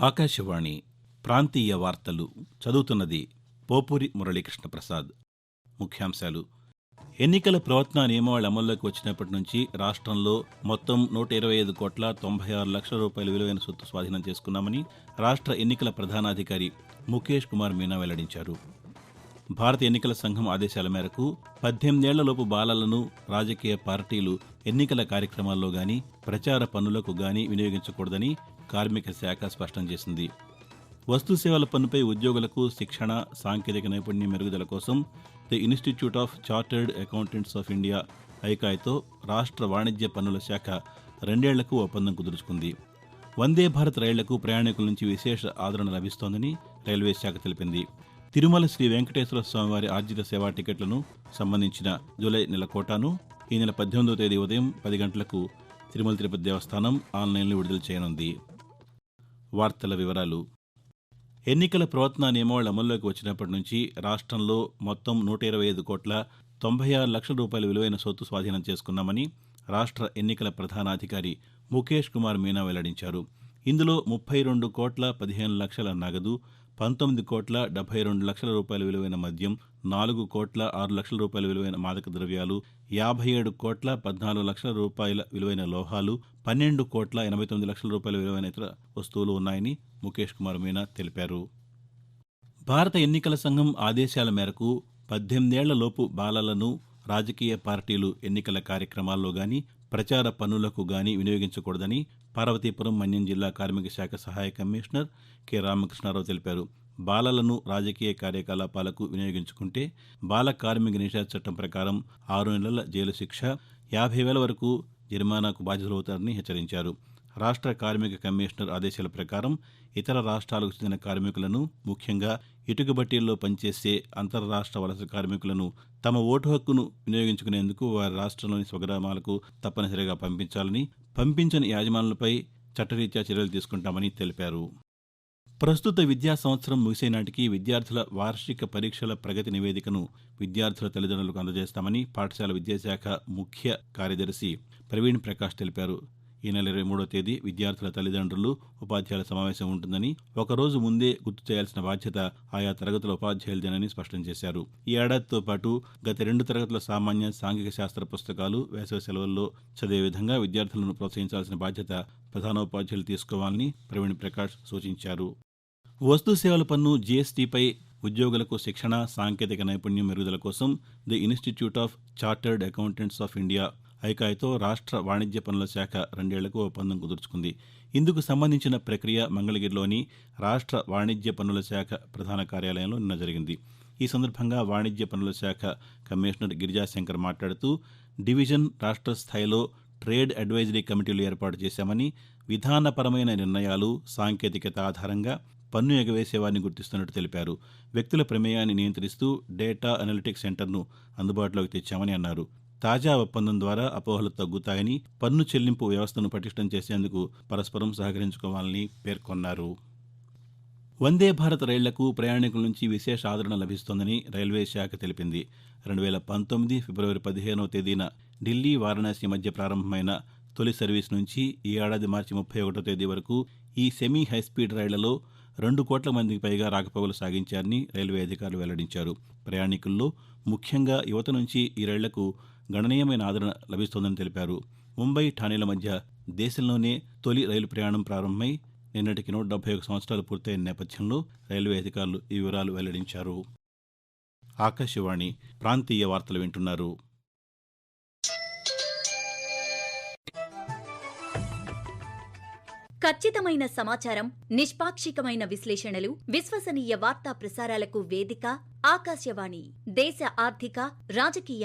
ఆకాశవాణి ప్రాంతీయ వార్తలు చదువుతున్నది పోపూరి మురళీకృష్ణ ప్రసాద్ ముఖ్యాంశాలు. ఎన్నికల ప్రవర్తన నియమావళి అమల్లోకి వచ్చినప్పటి నుంచి రాష్ట్రంలో మొత్తం నూట ఇరవై ఐదు కోట్ల తొంభై ఆరు లక్షల రూపాయల విలువైన సొత్తు స్వాధీనం చేసుకున్నామని రాష్ట్ర ఎన్నికల ప్రధానాధికారి ముఖేష్ కుమార్ మీనా వెల్లడించారు. భారత ఎన్నికల సంఘం ఆదేశాల మేరకు పద్దెనిమిదేళ్ళలోపు బాలలను రాజకీయ పార్టీలు ఎన్నికల కార్యక్రమాల్లో గాని ప్రచార పనులకు గాని వినియోగించకూడదని కార్మిక శాఖ స్పష్టం చేసింది. వస్తు సేవల పన్నుపై ఉద్యోగులకు శిక్షణ సాంకేతిక నైపుణ్యం మెరుగుదల కోసం the institute of chartered accountants of India ఐకాయ్తో రాష్ట్ర వాణిజ్య పన్నుల శాఖ రెండేళ్ళకు ఒప్పందం కుదుర్చుకుంది. వందే భారత్ రైళ్ళకు ప్రయాణికుల నుంచి విశేష ఆదరణ లభిస్తోందని రైల్వే శాఖ తెలిపింది. తిరుమల శ్రీ వెంకటేశ్వర స్వామివారి ఆర్జిత సేవా టికెట్లను సంబంధించిన జూలై నెల కోటాను ఈ నెల పద్దెనిమిదవ తేదీ ఉదయం పది గంటలకు తిరుమల తిరుపతి దేవస్థానం ఆన్లైన్లో విడుదల చేయనుంది. వార్తల వివరాలు. ఎన్నికల ప్రవర్తనా నియమావళి అమల్లోకి వచ్చినప్పటి నుంచి రాష్ట్రంలో మొత్తం నూట ఇరవై ఐదు కోట్ల తొంభై ఆరు లక్షల రూపాయల విలువైన సొత్తు స్వాధీనం చేసుకున్నామని రాష్ట్ర ఎన్నికల ప్రధానాధికారి ముఖేష్ కుమార్ మీనా వెల్లడించారు. ఇందులో ముప్పై రెండు కోట్ల పదిహేను లక్షల నగదు పంతొమ్మిది కోట్ల డెబ్బై రెండు లక్షల రూపాయల విలువైన మద్యం నాలుగు కోట్ల ఆరు లక్షల రూపాయల విలువైన మాదక ద్రవ్యాలు యాభై ఏడు కోట్ల పద్నాలుగు లక్షల రూపాయల విలువైన లోహాలు పన్నెండు కోట్ల ఎనభై తొమ్మిది లక్షల రూపాయల విలువైన ఇతర వస్తువులు ఉన్నాయని ముఖేష్ కుమార్ మీనా తెలిపారు. భారత ఎన్నికల సంఘం ఆదేశాల మేరకు పద్దెనిమిదేళ్ళలోపు బాలలను రాజకీయ పార్టీలు ఎన్నికల కార్యక్రమాల్లో గాని ప్రచార పనులకు గాని వినియోగించకూడదని పార్వతీపురం మన్యం జిల్లా కార్మిక శాఖ సహాయ కమిషనర్ కె. రామకృష్ణారావు తెలిపారు. బాలలను రాజకీయ కార్యకలాపాలకు వినియోగించుకుంటే బాల కార్మిక నిషేధ చట్టం ప్రకారం ఆరు నెలల జైలు శిక్ష యాభై వేల వరకు జరిమానాకు బాధ్యులవుతారని హెచ్చరించారు. రాష్ట్ర కార్మిక కమిషనర్ ఆదేశాల ప్రకారం ఇతర రాష్ట్రాలకు చెందిన కార్మికులను ముఖ్యంగా ఇటుక బట్టీల్లో పనిచేసే అంతర్రాష్ట్ర వలస కార్మికులను తమ ఓటు హక్కును వినియోగించుకునేందుకు వారి రాష్ట్రంలోని స్వగ్రామాలకు తప్పనిసరిగా పంపించాలని పంపించని యాజమానులపై చట్టరీత్యా చర్యలు తీసుకుంటామని తెలిపారు. ప్రస్తుత విద్యా సంవత్సరం ముగిసే నాటికి విద్యార్థుల వార్షిక పరీక్షల ప్రగతి నివేదికను విద్యార్థుల తల్లిదండ్రులకు అందజేస్తామని పాఠశాల విద్యాశాఖ ముఖ్య కార్యదర్శి ప్రవీణ్ ప్రకాష్ తెలిపారు. ఈ నెల ఇరవై మూడో తేదీ విద్యార్థుల తల్లిదండ్రులు ఉపాధ్యాయుల సమావేశం ఉంటుందని ఒకరోజు ముందే గుర్తు చేయాల్సిన బాధ్యత ఆయా తరగతుల ఉపాధ్యాయులదేనని స్పష్టం చేశారు. ఈ ఏడాదితో పాటు గత రెండు తరగతుల సామాన్య సాంఘిక శాస్త్ర పుస్తకాలు వేసవి సెలవుల్లో చదివే విధంగా విద్యార్థులను ప్రోత్సహించాల్సిన బాధ్యత ప్రధానోపాధ్యాయులు తీసుకోవాలని ప్రవీణ్ ప్రకాష్ సూచించారు. వస్తు సేవల పన్ను జీఎస్టీపై ఉద్యోగులకు శిక్షణ సాంకేతిక నైపుణ్యం మెరుగుదల కోసం the institute of chartered accountants of India ఐకాయ్తో రాష్ట్ర వాణిజ్య పనుల శాఖ రెండేళ్ళకు ఒప్పందం కుదుర్చుకుంది. ఇందుకు సంబంధించిన ప్రక్రియ మంగళగిరిలోని రాష్ట్ర వాణిజ్య పన్నుల శాఖ ప్రధాన కార్యాలయంలో నిన్న జరిగింది. ఈ సందర్భంగా వాణిజ్య పనుల శాఖ కమిషనర్ గిరిజాశంకర్ మాట్లాడుతూ డివిజన్ రాష్ట్ర స్థాయిలో ట్రేడ్ అడ్వైజరీ కమిటీలు ఏర్పాటు చేశామని విధానపరమైన నిర్ణయాలు సాంకేతికత ఆధారంగా పన్ను ఎగవేసేవారిని గుర్తిస్తున్నట్టు తెలిపారు. వ్యక్తుల ప్రమేయాన్ని నియంత్రిస్తూ డేటా అనలిటిక్స్ సెంటర్ను అందుబాటులోకి తెచ్చామని అన్నారు. తాజా ఒప్పందం ద్వారా అపోహలు తగ్గుతాయని పన్ను చెల్లింపు వ్యవస్థను పటిష్టం చేసేందుకు పరస్పరం సహకరించుకోవాలని పేర్కొన్నారు. వందే భారత్ రైళ్ళకు ప్రయాణికుల నుంచి విశేష ఆదరణ లభిస్తోందని రైల్వే శాఖ తెలిపింది. రెండు వేల పంతొమ్మిది ఫిబ్రవరి పదిహేనవ తేదీన ఢిల్లీ వారణాసి మధ్య ప్రారంభమైన తొలి సర్వీస్ నుంచి ఈ ఏడాది మార్చి ముప్పై ఒకటో తేదీ వరకు ఈ సెమీ హైస్పీడ్ రైళ్ళలో రెండు కోట్ల మందికి పైగా రాకపోకలు సాగించారని రైల్వే అధికారులు వెల్లడించారు. ప్రయాణికుల్లో ముఖ్యంగా యువత నుంచి ఈ రైళ్ళకు గణనీయమైన ఆదరణ లభిస్తోందని తెలిపారు. ముంబై ఠాణేల మధ్య దేశంలోనే తొలి రైలు ప్రయాణం ప్రారంభమై నిన్నటికి నూట డెబ్బై ఒక సంవత్సరాలు పూర్తయిన నేపథ్యంలో రైల్వే అధికారులు ఈ వివరాలు వెల్లడించారు. ఆకాశవాణి ప్రాంతీయ వార్తలు వింటున్నారు. ఖచ్చితమైన సమాచారం నిష్పాక్షికమైన విశ్లేషణలు విశ్వసనీయ వార్తా ప్రసారాలకు వేదిక ఆకాశవాణి. దేశ ఆర్థిక రాజకీయ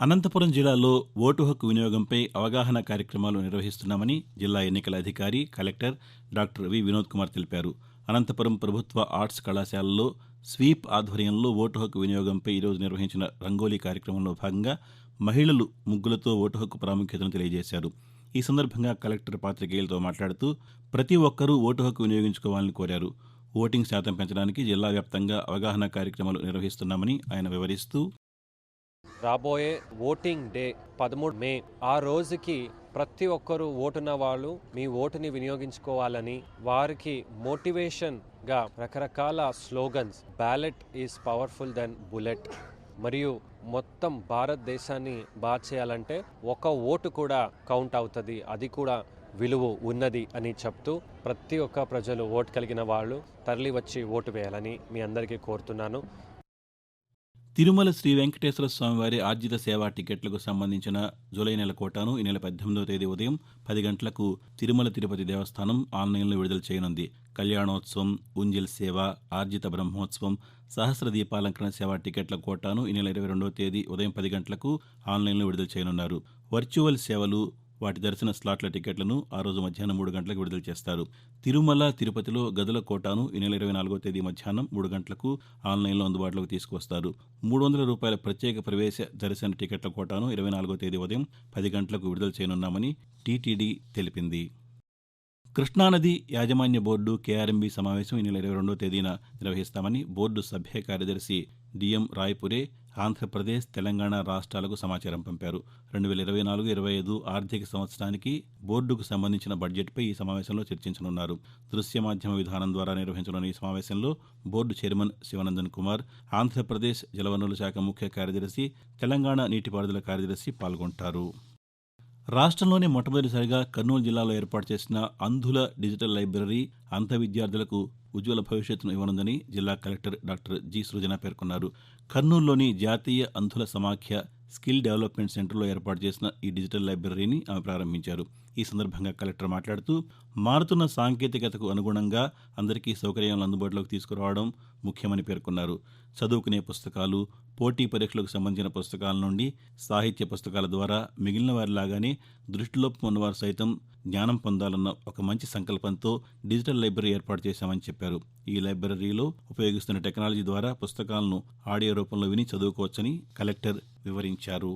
అనంతపురం జిల్లాలో ఓటు హక్కు వినియోగంపై అవగాహన కార్యక్రమాలు నిర్వహిస్తున్నామని జిల్లా ఎన్నికల అధికారి collector doctor V Vinod Kumar తెలిపారు. అనంతపురం ప్రభుత్వ ఆర్ట్స్ కళాశాలలో స్వీప్ ఆధ్వర్యంలో ఓటు హక్కు వినియోగంపై ఈరోజు నిర్వహించిన రంగోలీ కార్యక్రమంలో భాగంగా మహిళలు ముగ్గులతో ఓటు హక్కు ప్రాముఖ్యతను తెలియజేశారు. ఈ సందర్భంగా కలెక్టర్ పాతికేయులతో మాట్లాడుతూ ప్రతి ఒక్కరూ ఓటు హక్కు వినియోగించుకోవాలని కోరారు. ఓటింగ్ శాతం పెంచడానికి జిల్లా వ్యాప్తంగా అవగాహన కార్యక్రమాలు నిర్వహిస్తున్నామని ఆయన వివరిస్తూ రాబోయే ఓటింగ్ డే పదమూడు మే. ఆ రోజుకి ప్రతి ఒక్కరూ ఓటున్న వాళ్ళు మీ ఓటుని వినియోగించుకోవాలని వారికి మోటివేషన్గా రకరకాల slogans ballot is powerful then bullet. మరియు మొత్తం భారతదేశాన్ని బాగా చేయాలంటే ఒక ఓటు కూడా కౌంట్ అవుతుంది అది కూడా విలువ ఉన్నది అని చెప్తూ ప్రతి ఒక్క ప్రజలు ఓటు కలిగిన వాళ్ళు తరలి వచ్చి ఓటు వేయాలని మీ అందరికీ కోరుతున్నాను. తిరుమల శ్రీ వెంకటేశ్వర స్వామివారి ఆర్జిత సేవా టికెట్లకు సంబంధించిన జూలై నెల కోటాను ఈ నెల పద్దెనిమిదవ తేదీ ఉదయం పది గంటలకు తిరుమల తిరుపతి దేవస్థానం ఆన్లైన్లో విడుదల చేయనుంది. కళ్యాణోత్సవం ఉంజిల్ సేవ ఆర్జిత బ్రహ్మోత్సవం సహస్ర దీపాలంకరణ సేవా టికెట్ల కోటాను ఈ నెల ఇరవై రెండవ తేదీ ఉదయం పది గంటలకు ఆన్లైన్లో విడుదల చేయనున్నారు. వర్చువల్ సేవలు వాటి దర్శన స్లాట్ల టికెట్లను ఆ రోజు మధ్యాహ్నం మూడు గంటలకు విడుదల చేస్తారు. తిరుమల తిరుపతిలో గదుల కోటాను ఈ నెల ఇరవై నాలుగో తేదీ మధ్యాహ్నం మూడు గంటలకు ఆన్లైన్లో అందుబాటులోకి తీసుకువస్తారు. మూడు వందల రూపాయల ప్రత్యేక ప్రవేశ దర్శన టికెట్ల కోటాను ఇరవై నాలుగో తేదీ ఉదయం పది గంటలకు విడుదల చేయనున్నామని టీటీడీ తెలిపింది. కృష్ణానది యాజమాన్య బోర్డు కేఆర్ఎంబీ సమావేశం ఈ నెల ఇరవై రెండో తేదీన నిర్వహిస్తామని బోర్డు సభ్య కార్యదర్శి డిఎం రాయ్పురే ఆంధ్రప్రదేశ్ తెలంగాణ రాష్ట్రాలకు సమాచారం పంపారు. రెండు వేల ఇరవై నాలుగు ఇరవై ఐదు ఆర్థిక సంవత్సరానికి బోర్డుకు సంబంధించిన బడ్జెట్పై ఈ సమావేశంలో చర్చించనున్నారు. దృశ్య మాధ్యమ విధానం ద్వారా నిర్వహించనున్న ఈ సమావేశంలో బోర్డు చైర్మన్ శివనందన్ కుమార్ ఆంధ్రప్రదేశ్ జలవనరుల శాఖ ముఖ్య కార్యదర్శి తెలంగాణ నీటిపారుదల కార్యదర్శి పాల్గొంటారు. రాష్ట్రంలోనే మొట్టమొదటిసారిగా కర్నూలు జిల్లాలో ఏర్పాటు చేసిన అంధుల డిజిటల్ లైబ్రరీ అంధ విద్యార్థులకు ఉజ్వల భవిష్యత్తును ఇవ్వనుందని జిల్లా కలెక్టర్ డాక్టర్ జి సృజన పేర్కొన్నారు. కర్నూలులోని జాతీయ అంధుల సమాఖ్య స్కిల్ డెవలప్మెంట్ సెంటర్లో ఏర్పాటు చేసిన ఈ డిజిటల్ లైబ్రరీని ఆమె ప్రారంభించారు. ఈ సందర్భంగా కలెక్టర్ మాట్లాడుతూ మారుతున్న సాంకేతికతకు అనుగుణంగా అందరికీ సౌకర్యాలను అందుబాటులోకి తీసుకురావడం ముఖ్యమని పేర్కొన్నారు. చదువుకునే పుస్తకాలు పోటీ పరీక్షలకు సంబంధించిన పుస్తకాల నుండి సాహిత్య పుస్తకాల ద్వారా మిగిలిన వారిలాగానే దృష్టిలోపం ఉన్నవారు సైతం జ్ఞానం పొందాలన్న ఒక మంచి సంకల్పంతో డిజిటల్ లైబ్రరీ ఏర్పాటు చేశామని చెప్పారు. ఈ లైబ్రరీలో ఉపయోగిస్తున్న టెక్నాలజీ ద్వారా పుస్తకాలను ఆడియో రూపంలో విని చదువుకోవచ్చని కలెక్టర్ వివరించారు.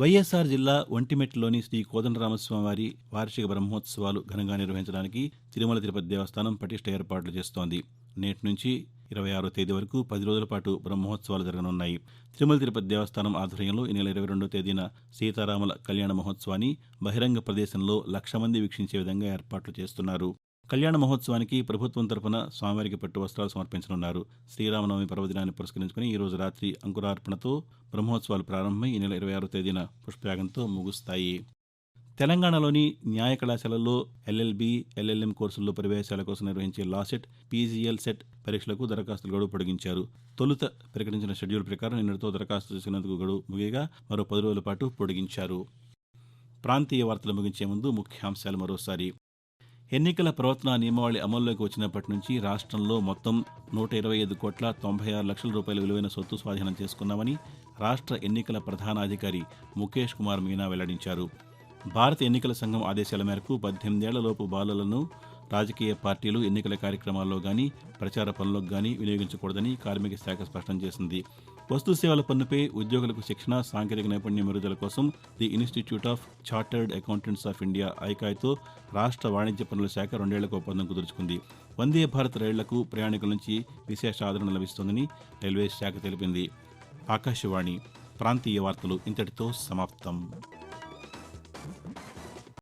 వైఎస్ఆర్ జిల్లా ఒంటిమెట్లోని శ్రీ కోదండరామస్వామివారి వార్షిక బ్రహ్మోత్సవాలు ఘనంగా నిర్వహించడానికి తిరుమల తిరుపతి దేవస్థానం పటిష్ట ఏర్పాట్లు చేస్తోంది. నేటి నుంచి ఇరవై ఆరో తేదీ వరకు పది రోజుల పాటు బ్రహ్మోత్సవాలు జరగనున్నాయి. తిరుమల తిరుపతి దేవస్థానం ఆధ్వర్యంలో ఈ నెల ఇరవై రెండో తేదీన సీతారాముల కళ్యాణ మహోత్సవాన్ని బహిరంగ ప్రదేశంలో లక్ష మంది వీక్షించే విధంగా ఏర్పాట్లు చేస్తున్నారు. కళ్యాణ మహోత్సవానికి ప్రభుత్వం తరపున స్వామివారికి పట్టు వస్త్రాలు సమర్పించనున్నారు. శ్రీరామనవమి పర్వదినాన్ని పురస్కరించుకుని ఈ రోజు రాత్రి అంకురార్పణతో బ్రహ్మోత్సవాలు ప్రారంభమై ఈ నెల ఇరవై ఆరో తేదీన పుష్పయాగంతో ముగుస్తాయి. తెలంగాణలోని న్యాయ కళాశాలల్లో ఎల్ఎల్బి ఎల్ఎల్ఎం కోర్సుల్లో ప్రవేశాల కోసం నిర్వహించే లాసెట్ పీజీఎల్ సెట్ పరీక్షలకు దరఖాస్తులు గడువు పొడిగించారు. తొలుత ప్రకటించిన షెడ్యూల్ ప్రకారం నిన్నటితో దరఖాస్తు చేసినందుకు గడువు ముగియగా మరో పది రోజుల పాటు పొడిగించారు. ప్రాంతీయ వార్తలు ముగించే ముందు ముఖ్యాంశాలు మరోసారి. ఎన్నికల ప్రవర్తన నియమావళి అమల్లోకి వచ్చినప్పటి నుంచి రాష్ట్రంలో మొత్తం నూట ఇరవై ఐదు కోట్ల తొంభై ఆరు లక్షల రూపాయల విలువైన సొత్తు స్వాధీనం చేసుకున్నామని రాష్ట్ర ఎన్నికల ప్రధానాధికారి ముఖేష్ కుమార్ మీనా వెల్లడించారు. భారత ఎన్నికల సంఘం ఆదేశాల మేరకు పద్దెనిమిదేళ్ళలోపు బాలలను రాజకీయ పార్టీలు ఎన్నికల కార్యక్రమాల్లో గానీ ప్రచార పనులకు గానీ వినియోగించకూడదని కార్మిక శాఖ స్పష్టం చేసింది. వస్తు సేవల పన్నుపై ఉద్యోగులకు శిక్షణ సాంకేతిక నైపుణ్య మెరుగుదల కోసం the institute of chartered accountants of India ఐకాయ్తో రాష్ట్ర వాణిజ్య పనుల శాఖ రెండేళ్ళకు ఒప్పందం కుదుర్చుకుంది. వందే భారత్ రైళ్ళకు ప్రయాణికుల నుంచి విశేష ఆదరణ లభిస్తోందని రైల్వే శాఖ తెలిపింది. ఆకాశవాణి ప్రాంతీయ వార్తలు ఇంతటితో సమాప్తం.